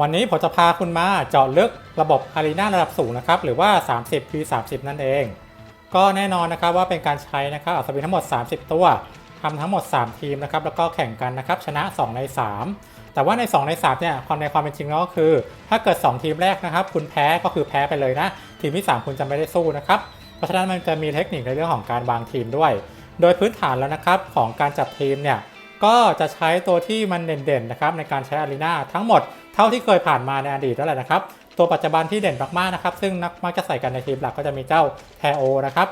วันนี้ผมจะพาคุณมาเจาะลึกระบบอารีนาระดับสูงนะครับ หรือว่า 30 v 30 นั่นเอง ก็แน่นอนนะครับว่าเป็นการใช้นะครับอัศวินทั้งหมด 30 ตัวทำทั้งหมด 3 ทีมนะครับแล้วก็แข่งกันนะครับชนะ 2 ใน 3 แต่ว่าใน 2 ใน 3 เนี่ยความในความเป็นจริงแล้วก็คือ ถ้าเกิด 2 ทีมแรกนะครับ คุณแพ้ก็คือแพ้ไปเลยนะ ทีมที่ 3 คุณจะไม่ได้สู้นะครับเพราะฉะนั้นมันจะมีเทคนิคในเรื่องของการวางทีมด้วย โดยพื้นฐานแล้วนะครับของการจัดทีมเนี่ยก็จะใช้ตัวที่มันเด่นๆนะครับในการใช้อารีนาทั้งหมด เท่าที่เคยผ่านมาในอดีตนั่นแหละนะครับ ตัวปัจจุบันที่เด่นมากๆนะครับ ซึ่งนักมักจะใส่กันในทีมหลักก็จะมีเจ้าแทโอนะครับ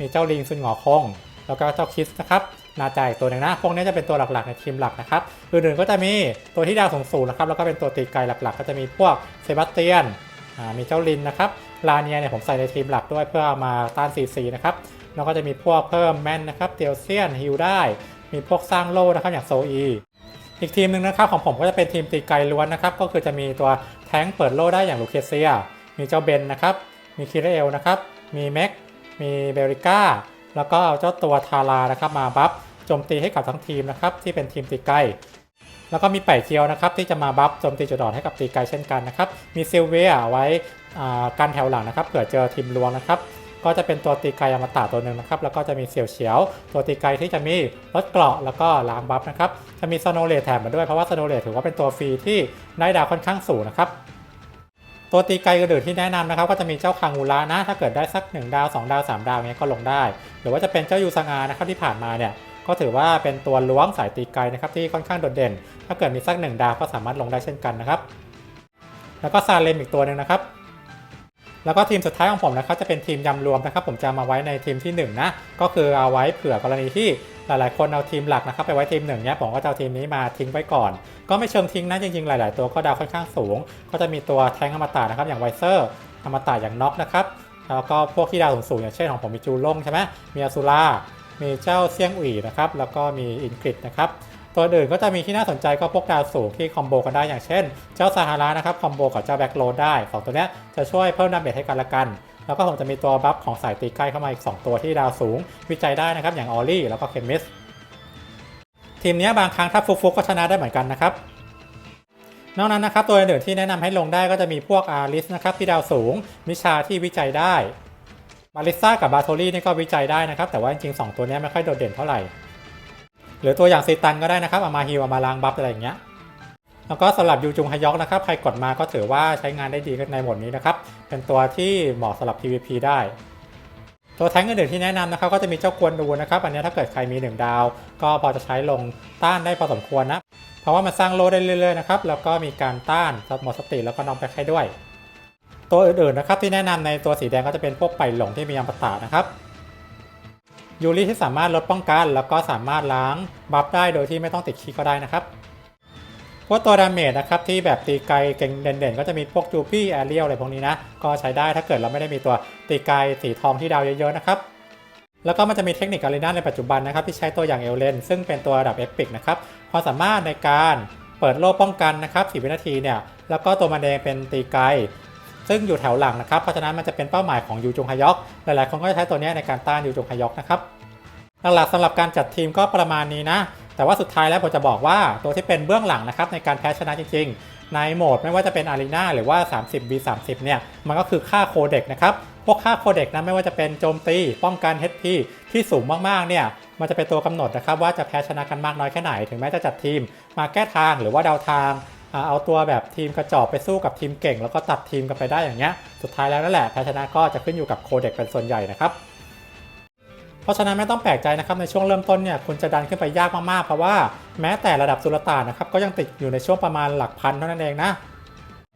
มีเจ้าลิงซุนหงอคง แล้วก็เจ้าคิสนะครับนาจายตัวหนึ่งนะพวกนี้จะเป็นตัวหลักๆในทีมหลักนะครับอื่นๆก็จะมีตัวที่ดาวสูงๆนะครับแล้วก็เป็นตัวตีไกลหลักๆ ก็จะมีพวกเซบาสเตียนอ่ามีเจ้าลินนะครับลาเนียเนี่ยผมใส่ในทีมหลักด้วยเพื่อมาต้าน CC นะครับแล้วก็จะมีพวกเพิ่มแมนนะครับเตียวเซียนฮิลได้ มีพวกสร้างโล่นะครับอย่างโซอี อีกทีมหนึ่งนะครับของผมก็จะเป็นทีมตีไกลล้วนนะครับก็คือจะมีตัวแท้งเปิดโล่ได้อย่างลูเคเซีย มีเจ้าเบนนะครับมีคิรเอลนะครับมีแม็กมีเบริก้าแล้วก็เอาเจ้าตัวทารานะครับมาบัฟโจมตีให้กับทั้งทีมนะครับที่เป็นทีมตีไกลแล้วก็มีไป่เจียวนะครับที่จะมาบัฟโจมตีจุดอ่อนให้กับตีไกลเช่นกันนะครับมีซิลเวียไว้อ่ากันแถวหลังนะครับเผื่อเจอทีมลวงนะครับ ก็จะเป็นตัวตีไกลอมตะตัวหนึ่งนะครับ แล้วก็จะมีเสี่ยวเฉียว ตัวตีไกที่จะมีลดเกราะแล้วก็ล้างบัฟนะครับ จะมีสโนเลตแถมมาด้วยเพราะว่าสโนเลตถือว่าเป็นตัวฟรีที่ได้ดาวค่อนข้างสูงนะครับตัวตีไกอื่นที่แนะนำนะครับก็จะมีเจ้าคังอูระนะ ถ้าเกิดได้สัก 1 ดาว 2 ดาว 3 ดาวเนี้ยก็ลงได้ หรือว่าจะเป็นเจ้ายูซังอานะครับที่ผ่านมาเนี่ยก็ถือว่าเป็นตัวล้วงสายตีไกนะครับที่ค่อนข้างโดดเด่น ถ้าเกิดมีสัก 1 ดาวก็สามารถลงได้เช่นกันนะครับ แล้วก็ซาเลมอีกตัวหนึ่งนะครับ แล้วก็ทีมสุดท้ายของผมนะครับจะเป็นทีมยำรวมนะครับผมจะมาไว้ในทีมที่1นะก็คือเอาไว้เผื่อกรณีที่หลายๆ คนเอาทีมหลักนะครับไปไว้ทีมหนึ่งเนี้ยผมก็จะเอาทีมนี้มาทิ้งไว้ก่อน ก็ไม่เชิงทิ้งนะจริงๆ หลาย ๆ ตัวก็ดาวค่อนข้างสูง ก็จะมีตัวแทงอมตะนะครับอย่างไวเซอร์อมตะอย่างน็อกนะครับแล้วก็พวกที่ดาวสูงๆอย่างเช่นของผมมีจูล่งใช่ไหมมีอาซูล่ามีเจ้าเซียงอุ๋ยนะครับแล้วก็มีอินกริดนะครับ ตัวอื่นก็จะมีที่น่าสนใจก็พวกดาวสูงที่คอมโบกันได้อย่างเช่น เจ้าซาฮารานะครับคอมโบกับเจ้าแบ็กโรดได้สองตัวนี้จะช่วยเพิ่มดาเมจให้กันละกัน แล้วก็ผมจะมีตัวบัฟของสายตีใกล้เข้ามาอีก 2 ตัวที่ดาวสูง วิจัยได้นะครับอย่างออลลี่แล้วก็เคมิสทีมนี้บางครั้งถ้าฟุกๆก็ชนะได้เหมือนกันนะครับนอกนั้นนะครับตัวอื่นที่แนะนำให้ลงได้ก็จะมีพวกอาริสนะครับที่ดาวสูง มิชาที่วิจัยได้บาริซ่ากับบาโทลี่นี่ก็วิจัยได้นะครับแต่ว่าจริงๆสองตัวนี้ไม่ค่อยโดดเด่นเท่าไหร่ หรือตัวอย่างซีตันก็ได้นะครับเอามาฮิวเอามาล้างบัฟอะไรอย่างเงี้ยแล้วก็สำหรับยูจุงฮยอกนะครับใครกดมาก็ถือว่าใช้งานได้ดีในหมดนี้นะครับเป็นตัวที่เหมาะสำหรับ PVP ได้ตัวแท้งอื่นๆที่แนะนำนะครับก็จะมีเจ้ากวนดูนะครับ อันนี้ถ้าเกิดใครมี 1 ดาว ก็พอจะใช้ลงต้านได้พอสมควรนะ เพราะว่ามันสร้างโลได้เรื่อยๆนะครับแล้วก็มีการต้านหมดสติแล้วก็น้องไปให้ด้วย ตัวอื่นๆนะครับที่แนะนำในตัวสีแดงก็จะเป็นพวกไปหลงที่มีอมตะนะครับ ยูริที่สามารถลดป้องกัน แล้วก็สามารถล้างบัฟได้โดยที่ไม่ต้องติดคีย์ก็ได้นะครับพวกตัวดาเมจนะครับที่แบบตีไกลเก่งเด่นๆ ก็จะมีพวกจูปี้แอเรียลอะไรพวกนี้นะ ก็ใช้ได้ถ้าเกิดเราไม่ได้มีตัวตีไกลสีทองที่ดาวเยอะๆนะครับแล้วก็มันจะมีเทคนิคอารีนาในปัจจุบันนะครับที่ใช้ตัวอย่างเอลเลนซึ่งเป็นตัวระดับเอพิกนะครับความสามารถในการเปิดโล่ป้องกันนะครับ4วินาทีเนี่ยแล้วก็ตัวมันเองเป็นตีไกลซึ่งอยู่แถวหลังนะครับเพราะฉะนั้นมันจะเป็นเป้าหมายของยูจงฮยอกหลายๆคนก็จะใช้ตัวนี้ในการต้านยูจงฮยอกนะครับ หลักๆสำหรับการจัดทีมก็ประมาณนี้นะ แต่ว่าสุดท้ายแล้วผมจะบอกว่าตัวที่เป็นเบื้องหลังนะครับในการแพ้ชนะจริงๆ ในโหมดไม่ว่าจะเป็นอารีนาหรือว่า 30 v 30เนี่ยมันก็คือค่าโคเด็กนะครับพวกค่าโคเด็กนะไม่ว่าจะเป็นโจมตีป้องกัน HP ที่สูงมากๆเนี่ยมันจะเป็นตัวกำหนดนะครับว่าจะแพ้ชนะกันมากน้อยแค่ไหน ถึงแม้จะจัดทีม มาแก้ทางหรือว่าเดาทางเอาตัวแบบทีมกระจอกไปสู้กับทีมเก่ง แล้วก็ตัดทีมกันไปได้อย่างเงี้ยสุดท้ายแล้วนั่นแหละแพ้ชนะก็จะขึ้นอยู่กับโคเด็กเป็นส่วนใหญ่นะครับ เพราะฉะนั้นไม่ต้องแปลกใจนะครับในช่วงเริ่มต้นเนี่ยคุณจะดันขึ้นไปยากมากๆ เพราะว่าแม้แต่ระดับสุลต่านนะครับก็ยังติดอยู่ในช่วงประมาณหลักพันเท่านั้นเองนะ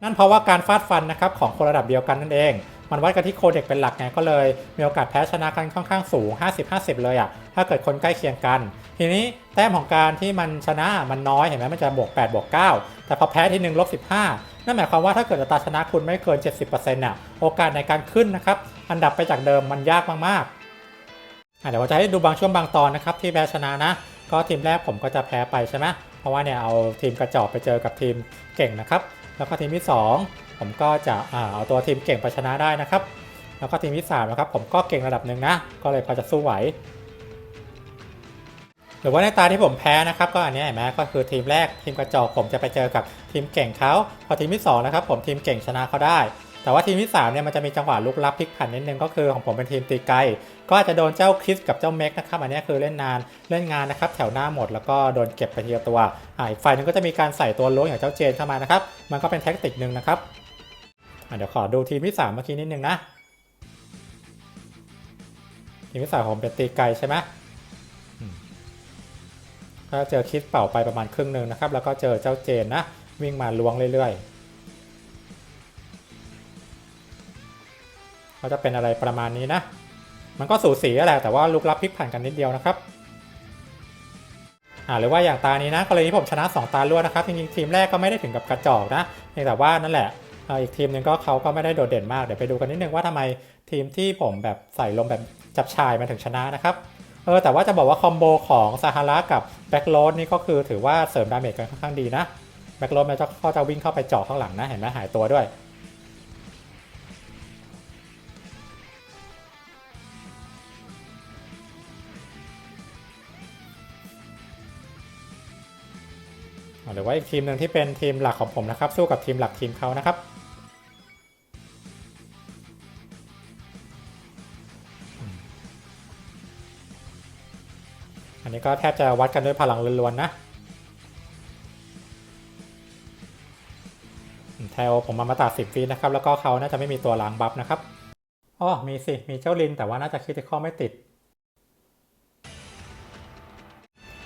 นั่นเพราะว่าการฟาดฟันนะครับของคนระดับเดียวกันนั่นเอง มันวัดกันที่โคเด็กเป็นหลักไงก็เลย มีโอกาสแพ้ชนะกันค่อนข้างสูง 50-50 เลยอะ่ะถ้าเกิดคนใกล้เคียงกัน ทีนี้แต้มของการที่มันชนะมันน้อยเห็นไหมมันจะบวก8บวก9แต่พอแพ้ทีหนึ่งลบ15 นั่นหมายความว่าถ้าเกิดอัตราชนะคุณไม่เกิน 70%น่ะโอกาสในการขึ้นนะครับอันดับไปจากเดิมมันยากมากๆ เดี๋ยวผมจะให้ดูบางช่วงบางตอนนะครับที่แพ้ชนะนะ ก็ทีมแรกผมก็จะแพ้ไปใช่ไหมเพราะว่าเนี่ยเอาทีมกระจอกไปเจอกับทีมเก่งนะครับ แล้วก็ทีมที่ 2 ผมก็จะอเอาตัวทีมเก่งไปชนะได้นะครับ แล้วก็ทีมที่3นะครับผมก็เก่งระดับหนึ่งนะ ก็เลยพอจะสู้ไหวหรือว่าในตาที่ผมแพ้นะครับ ก็อันนี้เห็นไหมก็คือทีมแรกทีมกระจอกผมจะไปเจอกับทีมเก่งเขาพอทีมที่สองนะครับผมทีมเก่งชนะเขาได้ แต่ว่าทีมที่3เนี่ยมันจะมีจังหวะลุกลับพลิกผันนิดนึงก็คือของผมเป็นทีมตีไกล ก็อาจจะโดนเจ้าคริสกับเจ้าเม็กนะครับอันนี้คือเล่นนานเล่นงานนะครับแถวหน้าหมดแล้วก็โดนเก็บไปทีละตัวอ่าอีกฝ่ายหนึงก็จะมีการใส่ตัวล้วงอย่างเจ้าเจนเข้ามานะครับมันก็เป็นแท็กติกหนึ่งนะครับอะเดี๋ยวขอดูทีมที่สามเมื่อกี้นิดนึงนะทีมที่สามผมเป็นตีไกลใช่ไหมอืมก็เจอคริสเป่าไปประมาณครึ่งหนึ่งนะครับ แล้วก็เจอเจ้าเจนนะ วิ่งมาล้วงเรื่อยๆ ก็จะเป็นอะไรประมาณนี้นะ มันก็สูสีแหละแต่ว่าลุกลับพลิกผ่านกันนิดเดียวนะครับอ่าหรือว่าอย่างตานี้นะกรณีที่ผมชนะ 2 ตาล้วนนะครับจริงๆทีมแรกก็ไม่ได้ถึงกับกระจอกนะเพียงแต่ว่านั่นแหละอีกทีมหนึ่งก็เขาก็ไม่ได้โดดเด่นมากเดี๋ยวไปดูกันนิดนึงว่าทำไมทีมที่ผมแบบใส่ลมแบบจับชายมาถึงชนะนะครับเออแต่ว่าจะบอกว่าคอมโบของซาฮาระกับแบ็กโรดนี่ก็คือถือว่าเสริมดาเมจกันค่อนข้างดีนะแบ็กโรดมันจะก็จะวิ่งเข้าไปเจาะข้างหลังนะเห็นไหมหายตัวด้วย หรือว่าอีกทีมหนึ่งที่เป็นทีมหลักของผมนะครับ สู้กับทีมหลักทีมเขานะครับอันนี้ก็แทบจะวัดกันด้วยพลังล้วนๆนะแทลผมมามาตัดสิบฟีนะครับ แล้วก็เขาน่าจะไม่มีตัวล้างบัฟนะครับอ๋อมีสิ มีเจ้าลินแต่ว่าน่าจะคิดข้อไม่ติด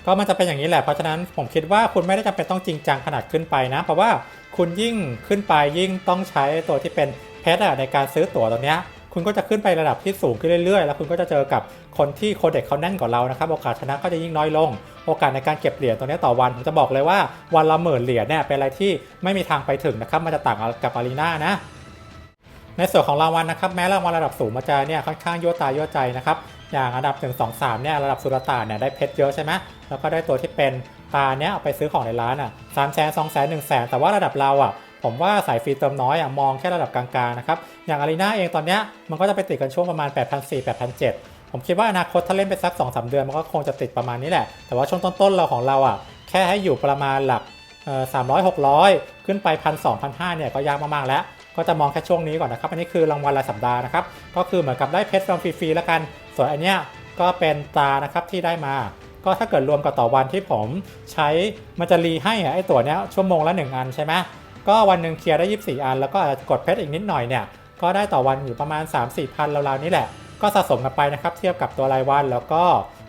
ก็มันจะเป็นอย่างนี้แหละเพราะฉะนั้นผมคิดว่าคุณไม่ได้จำเป็นต้องจริงจังขนาดขึ้นไปนะ เพราะว่าคุณยิ่งขึ้นไปยิ่งต้องใช้ตัวที่เป็นเพชรในการซื้อตั๋วตรงเนี้ยคุณก็จะขึ้นไประดับที่สูงขึ้นเรื่อยๆ แล้วคุณก็จะเจอกับคนที่โคเด็กเขาแน่นกว่าเรานะครับ โอกาสชนะก็จะยิ่งน้อยลง โอกาสในการเก็บเหรียญตรงนี้ต่อวัน ผมจะบอกเลยว่าวันละหมื่นเหรียญเนี่ยเป็นอะไรที่ไม่มีทางไปถึงนะครับ มันจะต่างกับอารีนานะ ในส่วนของรางวัลนะครับ แม้รางวัลระดับสูงมันจะเนี่ยค่อนข้างยั่วตายั่วใจนะครับ อย่างอันดับ1 2 3เนี่ยระดับสุรตานเนี่ยได้เพชรเยอะใช่ไหมแล้วก็ได้ตัวที่เป็นตาเนี่ยเอาไปซื้อของในร้านอะสามแสนสองแสนหนึ่งแสนแต่ว่าระดับเราอะผมว่าสายฟรีเติมน้อยอะมองแค่ระดับกลางๆนะครับอย่างอารีนาเองตอนเนี้ยมันก็จะไปติดกันช่วงประมาณ 8 4 0 0 8 7 0 0ผมคิดว่าอนาคตถ้าเล่นไปสัก 2-3 เดือนมันก็คงจะติดประมาณนี้แหละ แต่ว่าช่วงต้นๆเราของเราอะแค่ให้อยู่ประมาณหลักสามร้อยหกร้อยขึ้นไปพันสองพันห้าเนี่ยก็ยากมากๆแล้ว ก็จะมองแค่ช่วงนี้ก่อนนะครับ อันนี้คือรางวัลรายสัปดาห์นะครับ ก็คือเหมือนกับได้เพชรฟรีๆแล้วกัน ส่วนอันเนี้ยก็เป็นตานะครับที่ได้มา ก็ถ้าเกิดรวมกับต่อวันที่ผมใช้มันจะรีให้ไอตัวเนี้ยชั่วโมงละ 1 อันใช่ไหมก็วันหนึ่งเคลียร์ได้ 24 อัน แล้วก็กดเพชรอีกนิดหน่อยเนี่ย ก็ได้ต่อวันอยู่ประมาณ 3-4พันราวๆนี้แหละ ก็สะสมกันไปนะครับ เทียบกับตัวรายวัน แล้วก็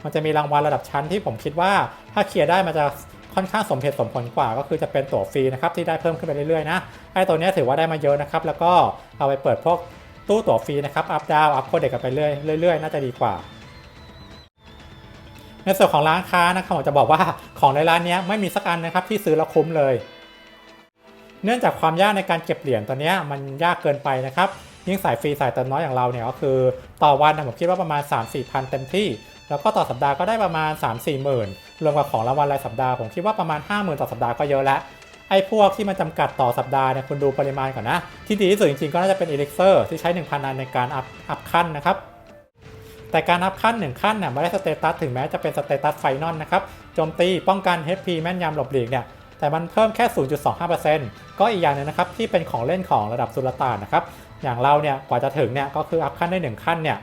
มันจะมีรางวัลระดับชั้นที่ผมคิดว่า ถ้าเคลียร์ได้มันจะ ค่อนข้างสมเหตุสมผลกว่า ก็คือจะเป็นตั๋วฟรีนะครับที่ได้เพิ่มขึ้นไปเรื่อยๆนะไอ้ตัวนี้ถือว่าได้มาเยอะนะครับแล้วก็เอาไปเปิดพวกตู้ตั๋วฟรีนะครับอัพดาวอัพโคเด็กกันไปเรื่อยๆน่าจะดีกว่าในส่วนของร้านค้านะครับผมจะบอกว่าของในร้านนี้ไม่มีสักอันนะครับที่ซื้อแล้วคุ้มเลย เนื่องจากความยากในการเก็บเหรียญตัวนี้มันยากเกินไปนะครับยิ่งสายฟรีสายเติมน้อยอย่างเราเนี่ยก็คือ ต่อวันนะผมคิดว่าประมาณ 3-4พันเต็มที่ แล้วก็ต่อสัปดาห์ก็ได้ประมาณ 3-4หมื่น รวมกับของรางวัลรายสัปดาห์ผมคิดว่าประมาณ 50,000 ต่อสัปดาห์ก็เยอะแล้วไอ้พวกที่มันจำกัดต่อสัปดาห์เนี่ยคุณดูปริมาณก่อนนะ ที่ดีที่สุดจริงๆ ก็น่าจะเป็น Elixir ที่ใช้ 1,000อันในการอัพอัพขั้นนะครับ แต่การอัพขั้น 1 ขั้นเนี่ยไม่ได้สเตตัสถึงแม้จะเป็นสเตตัสไฟนอลนะครับโจมตีป้องกัน HP แม่นยำหลบหลีกเนี่ยแต่มันเพิ่มแค่ 0.25%ก็อีกอย่างหนึงนะครับที่เป็นของเล่นของระดับสุลต่านนะครับอย่างเราเนี่ยกว่าจะถึงเนี่ยก็คืออัพขั้นได้ 1 ขั้นเนี่ย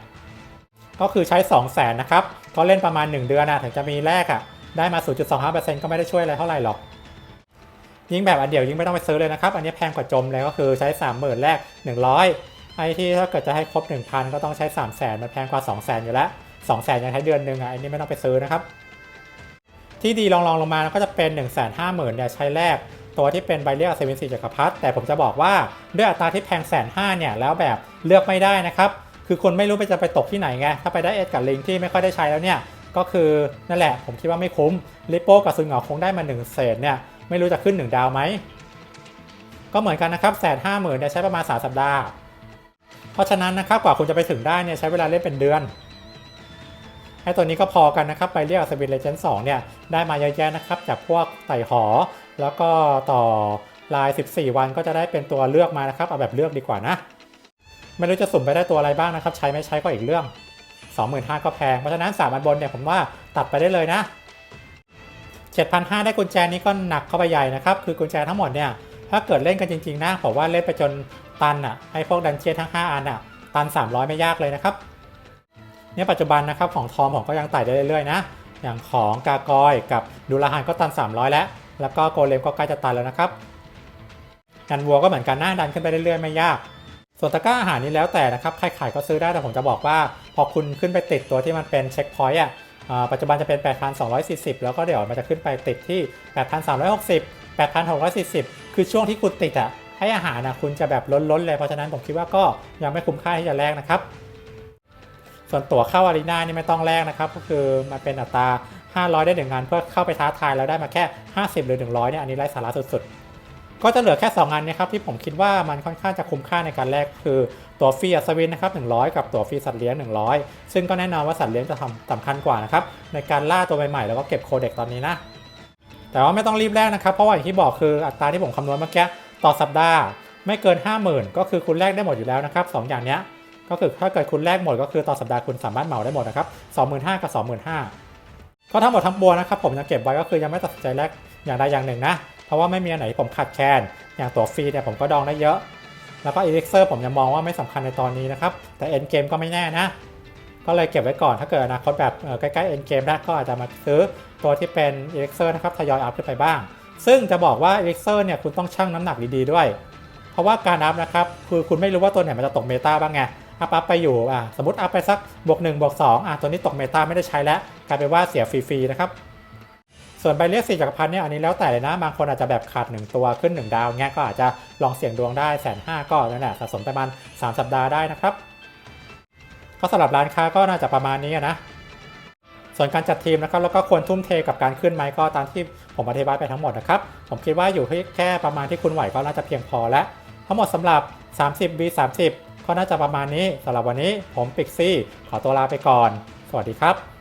ก็คือใช้ 2 0 0 0 0นนะครับก็เล่นประมาณ 1 เดือนนะถึงจะมีแรกอะ่ะ ได้มา 0.25%ก็ไม่ได้ช่วยอะไรเท่าไหร่หรอก ยิ่งแบบอันเดียวยิ่งไม่ต้องไปซื้อเลยนะครับ อันนี้แพงกว่าจมเลยก็คือใช้ 30,000 แรก 100 ไอ้ที่ถ้าเกิดจะให้ครบ 1,000 ก็ต้องใช้ 3 0 0 0 0 0มันแพงกว่า 2 0 0 0 0 0 อยู่แล้ว 2 0 0 0 0 0ยังใช้เดือนหนึ่งอะอันนี้ไม่ต้องไปซื้อนะครับ ที่ดีลองๆลงมาก็จะเป็น 1 5 0 0 0 0เนี่ยใช้แรกตัวที่เป็นใบเรียกอัศวินสีจักรพรรดิแต่ผมจะบอกว่าด้วยอัตราที่แพงแสนห้าเนี่ยแล้วแบบเลือกไม่ได้นะครับ คือคนไม่รู้ไปจะไปตกที่ไหนไง ถ้าไปได้เอ็ดกับลิงที่ไม่ค่อยได้ใช้แล้วเนี่ย ก็คือนั่นแหละผมคิดว่าไม่คุ้มลิโป้กับซุนเหงาคงได้มา1เศษเนี่ยไม่รู้จะขึ้น 1 ดาวไหม ก็เหมือนกันนะครับแสนห้าหมื่นใช้ประมาณ 3 สัปดาห์ เพราะฉะนั้นนะครับกว่าคุณจะไปถึงได้เนี่ยใช้เวลาเล่นเป็นเดือนไอ้ตัวนี้ก็พอกันนะครับไปเรียกอัศวินเลเจนด์สเนี่ยได้มาเยอะแยะนะครับจากพวกไต่หอ แล้วก็ต่อลาย 14 วันก็จะได้เป็นตัวเลือกมานะครับเอาแบบเลือกดีกว่านะ ไม่รู้จะสุ่มไปได้ตัวอะไรบ้างนะครับ ใช้ไม่ใช้ก็อีกเรื่อง 25,000 ก็แพง เพราะฉะนั้น3อันบนเนี่ยผมว่าตัดไปได้เลยนะ 7,500 ได้กุญแจนี้ก็หนักเข้าไปใหญ่นะครับ คือกุญแจทั้งหมดเนี่ยถ้าเกิดเล่นกันจริงๆนะผมว่าเล่นไปจนตันอะไอ้พวกดันเจียนทั้ง 5 อันอะตัน 300 ไม่ยากเลยนะครับเนี่ยปัจจุบันนะครับของทอมผมก็ยังไต่ได้เรื่อยๆนะอย่างของกากอยกับดูลาฮานก็ตัน 300 แล้ว แล้วก็โกเลมก็ใกล้จะตันแล้วนะครับยันวัวก็เหมือนกันหน้าดันขึ้นไปเรื่อยๆไม่ยาก ส่วนตะกร้าอาหารนี้แล้วแต่นะครับใครขายก็ซื้อได้แต่ผมจะบอกว่า พอคุณขึ้นไปติดตัวที่มันเป็นเช็คพอยต์อะปัจจุบันจะเป็น 8,240 แล้วก็เดี๋ยวมันจะขึ้นไปติดที่ 8,360 8,640 คือช่วงที่คุณติดอะให้อาหารนะคุณจะแบบล้นๆเลยเพราะฉะนั้นผมคิดว่าก็ยังไม่คุ้มค่าที่จะแลกนะครับ ส่วนตั๋วเข้าอารีนานี่ไม่ต้องแลกนะครับ ก็คือมันเป็นอัตรา 500 ได้หนึ่งงานเพื่อเข้าไปท้าทายแล้วได้มาแค่ 50 หรือ 100เนี่ยอันนี้ไร้สาระสุดๆ ก็จะเหลือแค่2งานนี้ครับที่ผมคิดว่ามันค่อนข้างจะคุ้มค่าในการแลกคือตัวฟรีอัศวินนะครับ100 กับตัวฟรีสัตว์เลี้ยง 100 ซึ่งก็แน่นอนว่าสัตว์เลี้ยงจะทำสำคัญกว่านะครับในการล่าตัวใหม่ๆแล้วก็เก็บโคเด็กตอนนี้นะแต่ว่าไม่ต้องรีบแลกนะครับเพราะว่าอย่างที่บอกคืออัตราที่ผมคำนวณเมื่อกี้ต่อสัปดาห์ ไม่เกิน 50,000 ก็คือคุณแลกได้หมดอยู่แล้วนะครับสองอย่างเนี้ยก็คือถ้าเกิดคุณแลกหมดก็คือต่อสัปดาห์คุณสามารถเหมาได้หมดนะครับ25,000 กับ 25,000ก็ทั้งหมดทั้งปวงนะครับผมยังเก็บไว้ก็คือยังไม่ตัดสินใจแลกอย่างใดอย่างหนึ่งนะ ราะว่าไม่มีอันไหนที่ผมขาดแคลนอย่างตัวฟรีเนี่ยผมก็ดองได้เยอะ แล้วก็อีเล็กเซอร์ผมยังมองว่าไม่สำคัญในตอนนี้นะครับ แต่เอ็นเกมก็ไม่แน่นะ ก็เลยเก็บไว้ก่อนถ้าเกิดอนาคตแบบใกล้ๆเอ็นเกมได้ก็อาจจะมาซื้อตัวที่เป็นอีเล็กเซอร์นะครับทยอยอัพขึ้นไปบ้าง ซึ่งจะบอกว่าอีเล็กเซอร์เนี่ยคุณต้องชั่งน้ำหนักดีๆด้วย เพราะว่าการอัพนะครับคือคุณไม่รู้ว่าตัวไหนมันจะตกเมตาบ้างไงอัพอัพไปอยู่อะสมมติอัพไปสักบวก1บวก2อะตัวนี้ตกเมตาไม่ได้ใช้แล้วกลายเป็นว่าเสียฟรีๆนะครับ ส่วนใบเรียกสี่จักรพรรดิเนี่ยอันนี้แล้วแต่เลยนะบางคนอาจจะแบบขาด1ตัวขึ้น1ดาวเงี้ยก็อาจจะลองเสี่ยงดวงได้แสนห้าก็นั่นแหละสะสมประมาณ3 สัปดาห์ได้นะครับก็สำหรับร้านค้าก็น่าจะประมาณนี้นะส่วนการจัดทีมนะครับแล้วก็ควรทุ่มเทกับการขึ้นไหมก็ตามที่ผมอธิบายไปทั้งหมดนะครับผมคิดว่าอยู่ที่แค่ประมาณที่คุณไหวก็น่าจะเพียงพอแล้วทั้งหมดสำหรับ 30 B 30 ก็น่าจะประมาณนี้สำหรับวันนี้ผมปิกซี่ขอตัวลาไปก่อน สวัสดีครับ